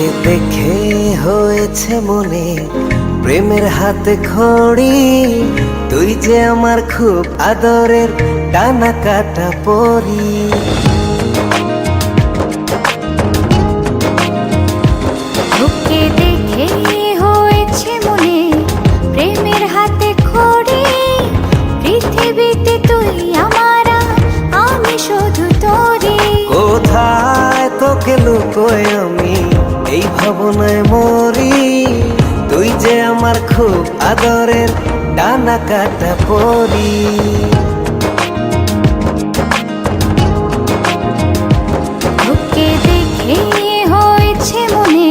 তোকে দেখে হয়েছে মনে প্রেমের হাতে খড়ি। তুই যে আমার খুব আদরের ডানা কাটা পরি। তোকে দেখে হয়েছে মনে প্রেমের হাতে খড়ি। পৃথিবীতে তুই আমার আমি শুধু তোরে কোথায় তোকে লুকোয় আমি? এই ভাবনায় মরি তুই যে আমার খুব আদরের ডানা কাটা পরি। দেখে হয়েছে মনে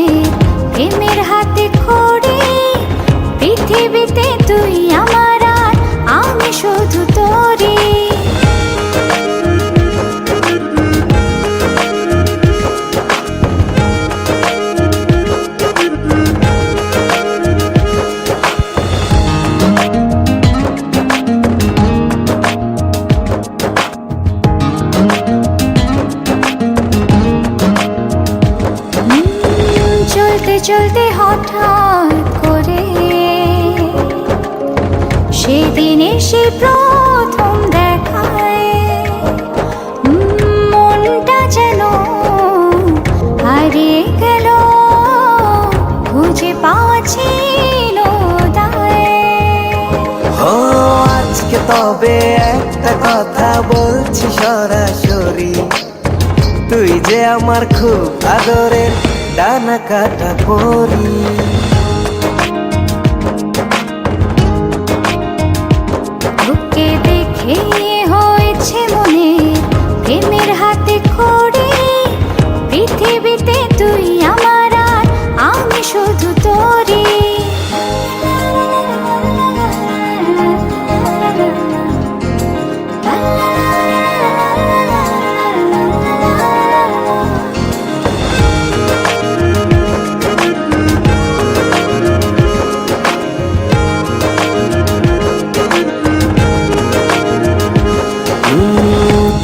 আজকে তবে একটা কথা বলছি সরাসরি। তুই যে আমার খুব আদরের ডানা কাটা পরি।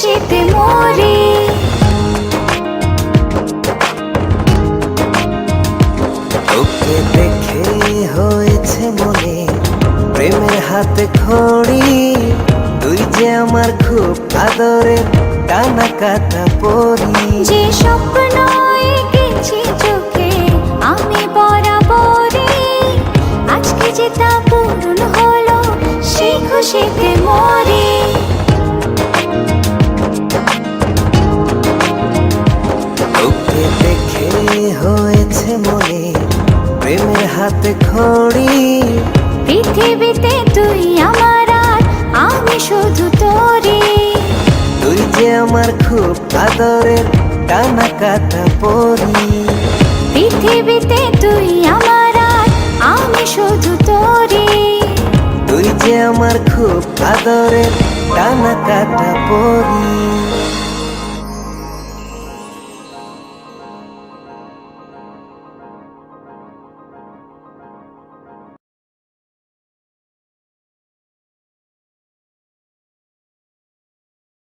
খুশিতে মরে। তোকে দেখে হয়েছে মনে প্রেমের হাতে খড়ি। তুই যে আমার খুব আদরের টানা কাটা পরি। যে স্বপ্ন এঁকেছি চোখে আমি বরাবরে আজকে যে তা পূরণ হলো সেই খুশিতে মরে। তোকে দেখে হয়েছে মনে প্রেমের হাতে খড়ি। পৃথিবীতে তুই আমার আর, আমি শুধু তোরে তুই যে আমার খুব আদরের টানা কাটা পরি। পৃথিবীতে তুই আমার আর, আমি শুধু তোরে তুই যে আমার খুব আদরের টানা কাটা পরি।